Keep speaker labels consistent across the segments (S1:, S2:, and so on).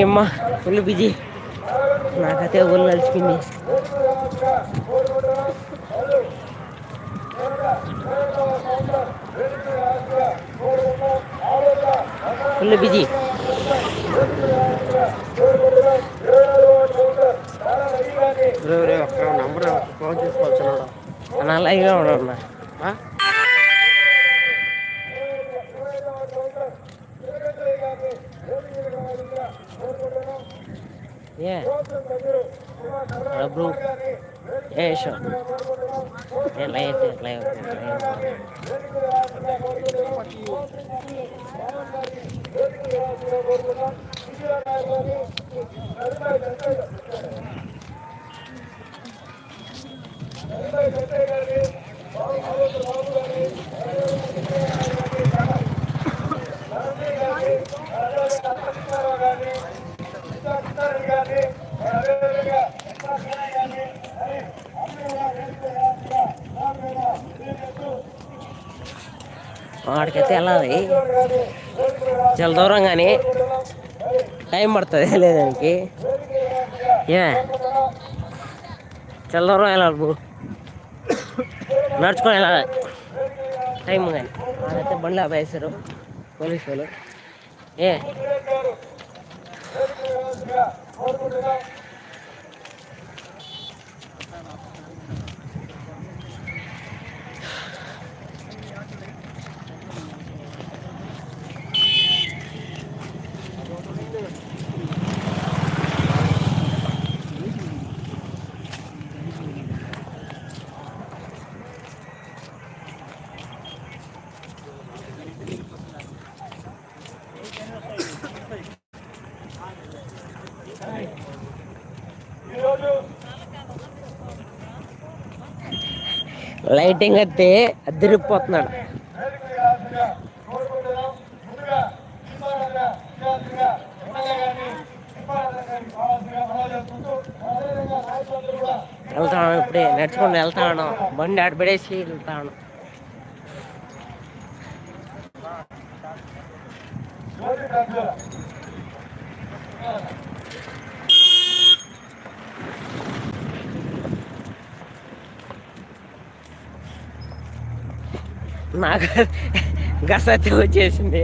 S1: ఏమ్మా full busy. నాకైతే ఒళ్ళు కలిసిపోయింది. Full busy.
S2: నంబర్ ఫోన్ చేసుకోవాల్సిన
S1: అన్న. లైవ్గా ఉన్నా బ్రో ఏ షో ఏ లైవ్ లైవ్ వాడికైతే వెళ్ళాలి. చాలా దూరం కానీ టైం పడుతుంది వెళ్ళేదానికి. ఏ? చాలా దూరం వెళ్ళాలి బు నడుచుకొని వెళ్ళాలి. టైం కానీ వాడైతే బండ్లు ఆపేశారు పోలీసు వాళ్ళు. ఏ? లైటింగ్ అయితే అద్దరిపోతున్నాడు వెళ్తాను ఇప్పుడే నడుచుకుంటూ వెళ్తాను బండి ఆడ పడేసి వెళ్తాను. నాకు గసతి వచ్చేసింది.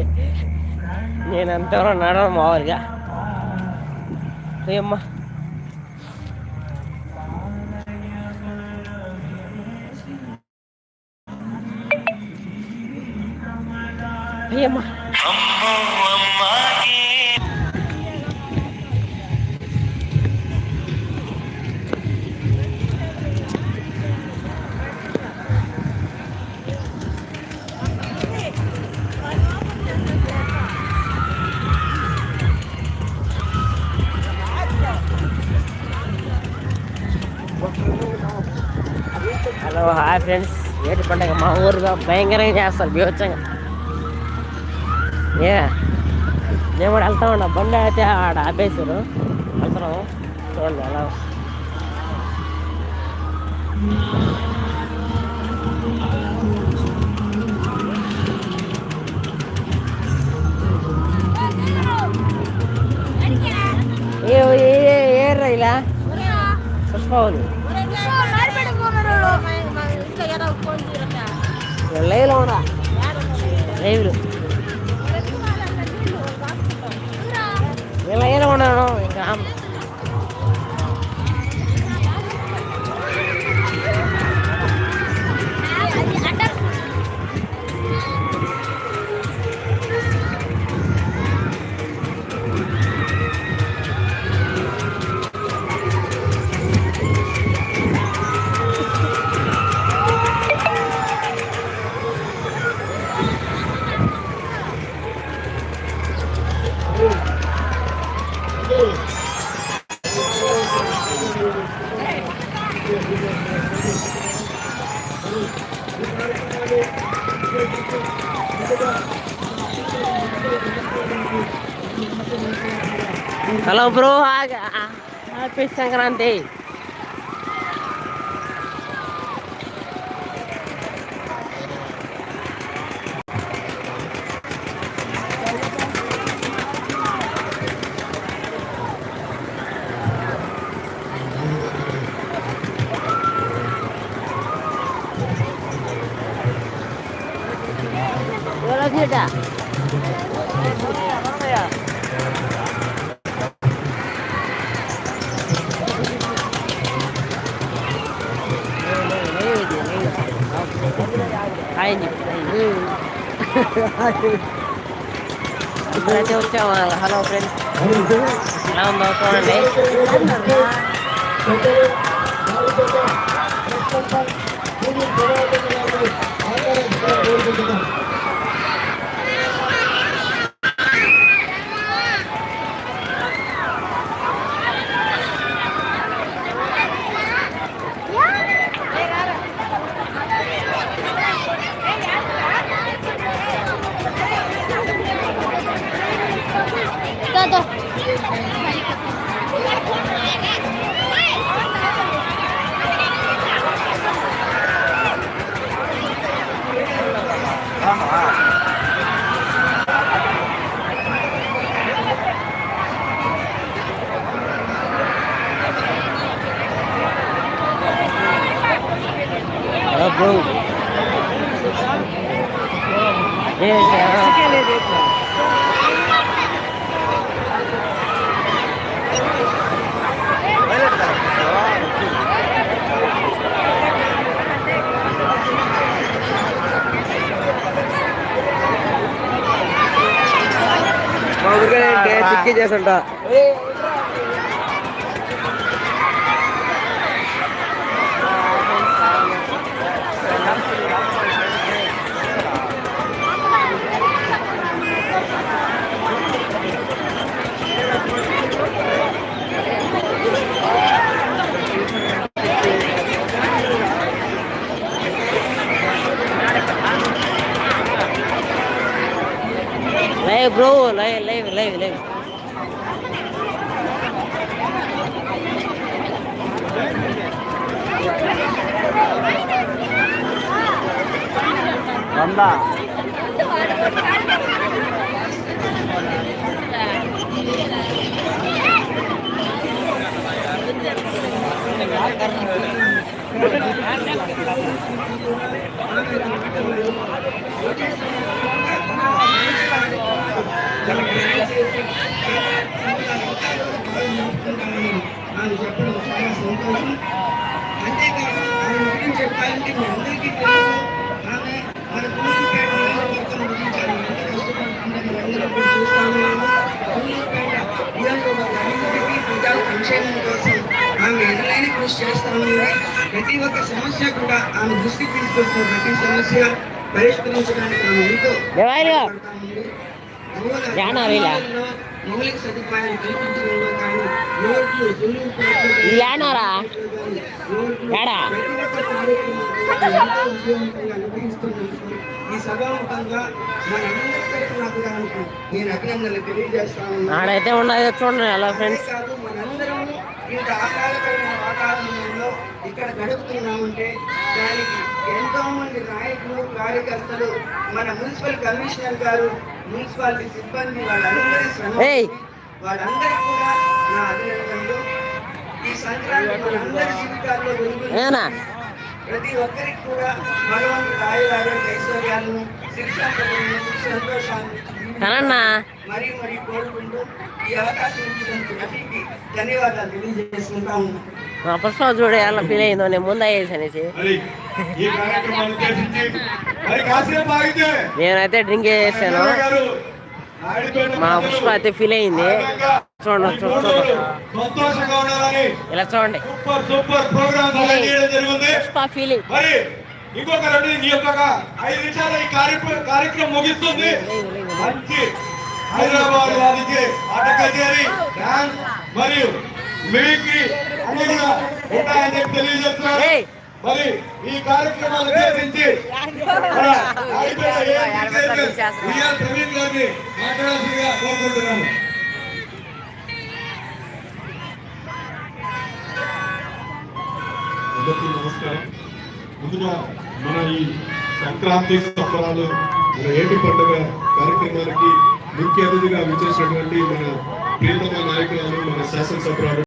S1: నేను ఎంతవరకు నడవను మామూలుగా. ఏమ్మా? అయ్యమ్మా ఫ్రెండ్స్ ఏటి పండగ మా ఊరుగా భయంకరంగా చేస్తారు బీవచ్చంగా ఏ నేను కూడా వెళ్తా ఉన్నా బండి అయితే ఆడ ఆపేశారు వెళ్తున్నాము చూడండి ఎలా ఏ ఏ ఏ రైలా పుష్పవని లైవ్లో ఉన్నా లైవ్లు నేను ఇంకా hello bro happy Sankranti hi అని చెప్పి ఇప్పుడైతే వచ్చాము హలో ఫ్రెండ్స్ ఎలా ఉందో చూడండి హలో బ్రో
S2: మా ఊరికే చిక్కి
S1: live bro live live live live
S2: వందా
S3: నాకు చెప్పడం చాలా సంతోషం అంతేకాదు ఆమె గురించి చెప్పాలంటే మీ అందరికీ తెలుసు ఆమె మన సూర్యుపేట నియోజకవర్గం గురించి ఎంత కష్టపడుతుందని కూడా సూర్యుపేట ప్రజా సంక్షేమం కోసం ఆమె ఎదురైన కృషి చేస్తా ప్రతి ఒక్క సమస్య కూడా ఆమె దృష్టికి తీసుకొస్తున్న ప్రతి సమస్య పరిష్కరించడానికి ఆమె ఎంతో మౌలిక సదుపాయాలు కల్పించడంలో కానీ రోడ్లు
S1: యానారా యాడా
S3: ఈ సభాముఖంగా మనందరి తరఫున కూడా నేను అభినందనలు తెలియజేస్తాను
S1: ఆడైతే ఉండదు చూడండి హలో ఫ్రెండ్స్
S3: కాదు మనందరం ఇంత ఆహ్లాదకరమైన వాతావరణంలో ఇక్కడ గడుపుతున్నామంటే దానికి ఎంతో మంది నాయకులు కార్యకర్తలు మన మున్సిపల్ కమిషనర్ గారు మున్సిపాలిటీ సిబ్బంది వాళ్ళందరి శ్రమ. వాళ్ళందరికీ కూడా నా అభినందనలు ఈ సంక్రాంతి మనందరి జీవితాల్లో వెలుగులు
S1: ఏనా?
S3: ప్రతి ఒక్కరికి కూడా భగవంతుడు ఆయురారోగ్య ఐశ్వర్యాలను సంతోషాన్ని మరీ మరీ కోరుకుంటూ ఈ అవకాశం ఇచ్చినందుకు రఫీకి ధన్యవాదాలు తెలియజేసుకుంటా ఉన్నాను
S1: మా పుష్ప చూడే ఎలా ఫీల్ అయిందో నేను ముందు అయ్యేసి అనేసి
S4: మరి ఈ కార్యక్రమాన్ని ఉద్దేశించి మరి కాసేపు ఆగితే
S1: నేనైతే డ్రింక్ చేసాను మా పుష్ప అయితే ఫీల్ అయింది. చూడండి ఇలా చూడండి. పుష్ప ఫీలింగ్
S4: మరి ఇంకొక రెండు ఐదు నిమిషాలు ఈ కార్యక్రమం ముగిస్తుంది. మంచి హైదరాబాద్ వారికి ఆట కచేరీ డాన్స్ మరియు మిమిక్రీ అన్ని కూడా ఉంటాయని చెప్పి తెలియజేస్తున్నారు. మరి ఈ కార్యక్రమాలు ఉద్దేశించి ప్రవీణ్ గారిని మాట్లాడాల్సిందిగా కోరుకుంటున్నాను. ముందుగా మన ఈ సంక్రాంతి సంబరాలు మన ఏటి పండుగ కార్యక్రమానికి ముఖ్య అతిథిగా విచ్చేసినటువంటి మన ప్రియతమ నాయకురాలు మన శాసనసభ్యురాలు